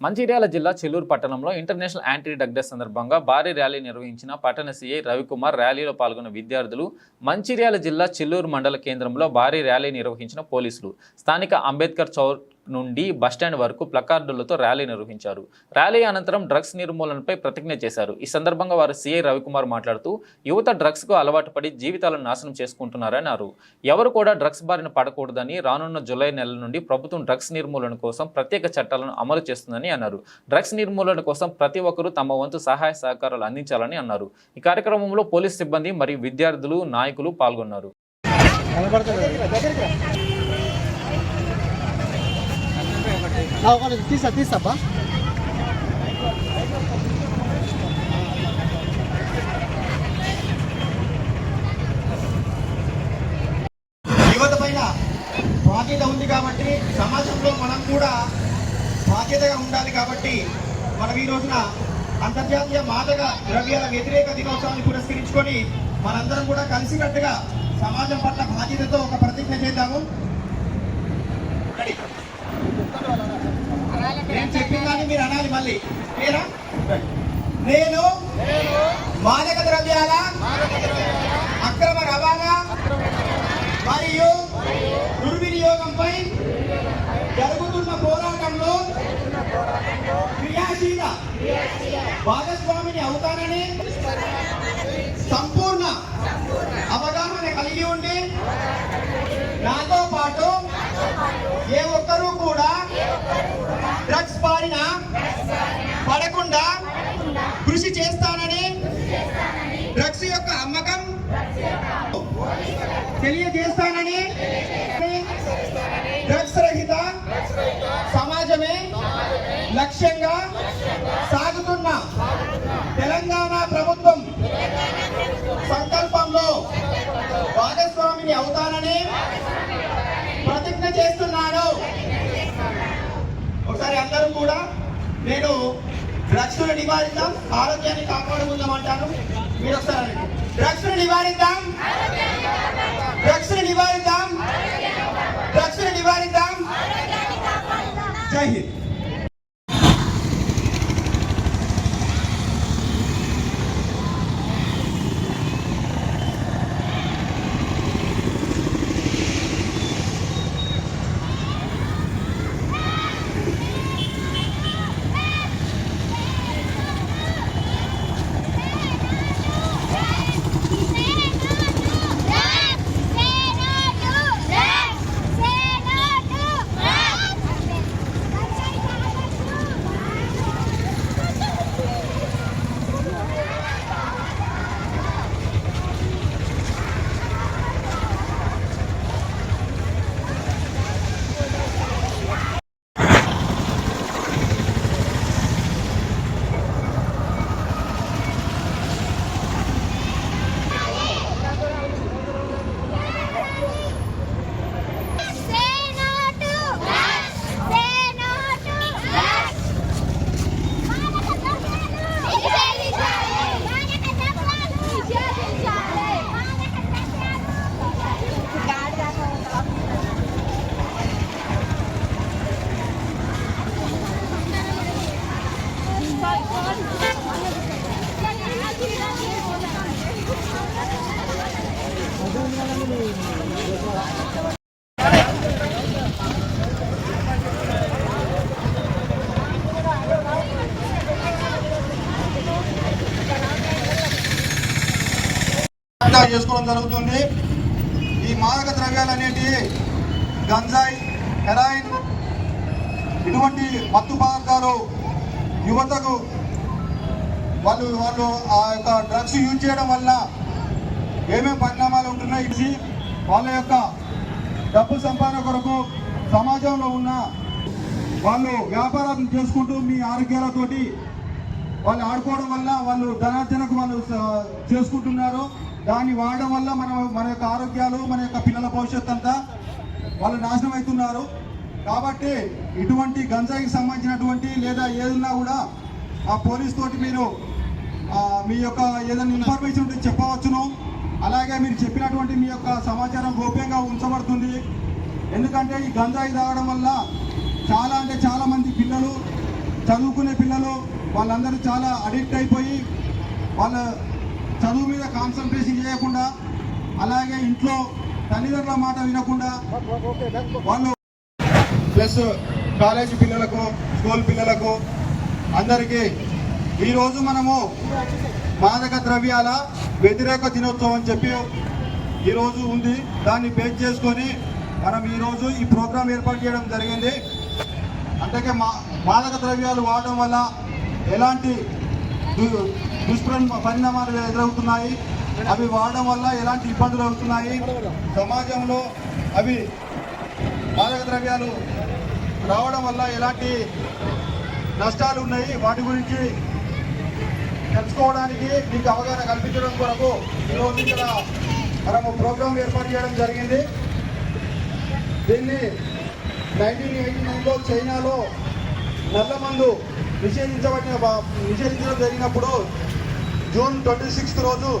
మంచిర్యాల జిల్లా చెల్లూరు పట్టణంలో international anti drug day సందర్భంగా భారీ ర్యాలీ నిర్వహించిన పట్టణ సీఐ రవికుమార్ ర్యాలీలో పాల్గొన్న విద్యార్థులు మంచిర్యాల జిల్లా చెల్లూరు మండల కేంద్రంలో భారీ ర్యాలీ నిర్వహించిన పోలీసులు. స్థానిక అంబేద్కర్ చౌర్ నుండి బస్టాండ్ వరకు ప్లకార్డులతో ర్యాలీ నిర్వహించారు. ర్యాలీ అనంతరం డ్రగ్స్ నిర్మూలనపై ప్రతిజ్ఞ చేశారు. ఈ సందర్భంగా వారు సీఐ రవికుమార్ మాట్లాడుతూ యువత డ్రగ్స్కు అలవాటు పడి జీవితాలను నాశనం చేసుకుంటున్నారన్నారు. ఎవరు కూడా డ్రగ్స్ బారిన పడకూడదని రానున్న జూలై నెల నుండి ప్రభుత్వం డ్రగ్స్ నిర్మూలన కోసం ప్రత్యేక చట్టాలను అమలు చేస్తుందని అన్నారు. డ్రగ్స్ నిర్మూలన కోసం ప్రతి ఒక్కరూ తమ వంతు సహాయ సహకారాలు అందించాలని అన్నారు. ఈ కార్యక్రమంలో పోలీస్ సిబ్బంది మరియు విద్యార్థులు నాయకులు పాల్గొన్నారు. తీసా తీసాబ్బా యువత పైన బాధ్యత ఉంది కాబట్టి సమాజంలో మనం కూడా బాధ్యతగా ఉండాలి కాబట్టి మనం ఈ రోజున అంతర్జాతీయ మాదక ద్రవ్యాల వ్యతిరేక దినోత్సవాన్ని పురస్కరించుకొని మనందరం కూడా కలిసికట్టుగా సమాజం పట్ల బాధ్యతతో ఒక ప్రతిజ్ఞ చేద్దాము Ready? నేను చెప్పిన దాన్ని మీరు అనాలి మళ్ళీ. నేను? మాదక ద్రవ్యాల అక్రమ రవాణా మరియు దుర్వినియోగంపై జరుగుతున్న పోరాటంలో క్రియాశీల భాగస్వామిని అవుతానని కూడా డ్రగ్స్ బారిన పడకుండా? కృషి చేస్తానని? డ్రగ్స్ యొక్క అమ్మకం? తెలియజేస్తానని? డ్రగ్స్ రహిత సమాజమే లక్ష్యంగా సాగుతున్న తెలంగాణ ప్రభుత్వం సంకల్పంలో భాగస్వామిని అవుతానని ప్రతిజ్ఞ చేస్తున్నాను ఒకసారి అందరూ కూడా నేను డ్రగ్స్ నివారిద్దాం ఆరోగ్యాన్ని కాపాడుకుందాం అంటాను మీరు ఒకసారి డ్రగ్స్ నివారిద్దాం. డ్రగ్స్ నివారిద్దాం. డ్రగ్స్ నివారిద్దాం. జై హింద్. చేసుకోవడం జరుగుతుంది. ఈ మాదక ద్రవ్యాలు అనేటివి గంజాయి హెరాయిన్ ఇటువంటి మత్తు పదార్థాలు యువతకు వాళ్ళు వాళ్ళు ఆ యొక్క డ్రగ్స్ యూజ్ చేయడం వల్ల ఏమేమి పరిణామాలు ఉంటున్నాయి? ఇది వాళ్ళ యొక్క డబ్బు సంపాదన కొరకు సమాజంలో ఉన్న వాళ్ళు వ్యాపారం చేసుకుంటూ మీ ఆరోగ్యాలతోటి వాళ్ళు ఆడుకోవడం వల్ల వాళ్ళు ధనార్జనకు వాళ్ళు చేసుకుంటున్నారు. దాన్ని వాడడం వల్ల మన మన యొక్క ఆరోగ్యాలు మన యొక్క పిల్లల భవిష్యత్తు అంతా వాళ్ళు నాశనం అవుతున్నారు. కాబట్టి ఇటువంటి గంజాయికి సంబంధించినటువంటి లేదా ఏదన్నా కూడా ఆ పోలీస్ తోటి మీరు మీ యొక్క ఏదైనా ఇన్ఫర్మేషన్ ఉంటే చెప్పవచ్చును. అలాగే మీరు చెప్పినటువంటి మీ యొక్క సమాచారం గోప్యంగా ఉంచబడుతుంది. ఎందుకంటే ఈ గంజాయి తాగడం వల్ల చాలా అంటే చాలా మంది పిల్లలు చదువుకునే పిల్లలు వాళ్ళందరూ చాలా అడిక్ట్ అయిపోయి వాళ్ళ చదువు మీద కాన్సన్ట్రేషన్ చేయకుండా అలాగే ఇంట్లో తల్లిదండ్రుల మాట వినకుండా వాళ్ళు ప్లస్ కాలేజీ పిల్లలకు స్కూల్ పిల్లలకు అందరికీ ఈరోజు మనము మాదక ద్రవ్యాల వ్యతిరేక దినోత్సవం అని చెప్పి ఈరోజు ఉంది. దాన్ని బేస్ చేసుకొని మనం ఈరోజు ఈ ప్రోగ్రాం ఏర్పాటు చేయడం జరిగింది. అంతకే మా మాదక ద్రవ్యాలు వాడడం వల్ల ఎలాంటి దు- ఎదురవుతున్నాయి. అవి వాడడం వల్ల ఎలాంటి ఇబ్బందులు అవుతున్నాయి. సమాజంలో అవి మాదక ద్రవ్యాలు రావడం వల్ల ఎలాంటి నష్టాలు ఉన్నాయి? వాటి గురించి తెలుసుకోవడానికి మీకు అవగాహన కల్పించడం కొరకు ఈరోజు ఇక్కడ మనము ప్రోగ్రాం ఏర్పాటు చేయడం జరిగింది. దీన్ని నైన్టీన్ ఎయిటీ నైన్లో చైనాలో నల్లమందు నిషేధించబడిన నిషేధించడం జరిగినప్పుడు జూన్ ట్వంటీ సిక్స్త్ రోజు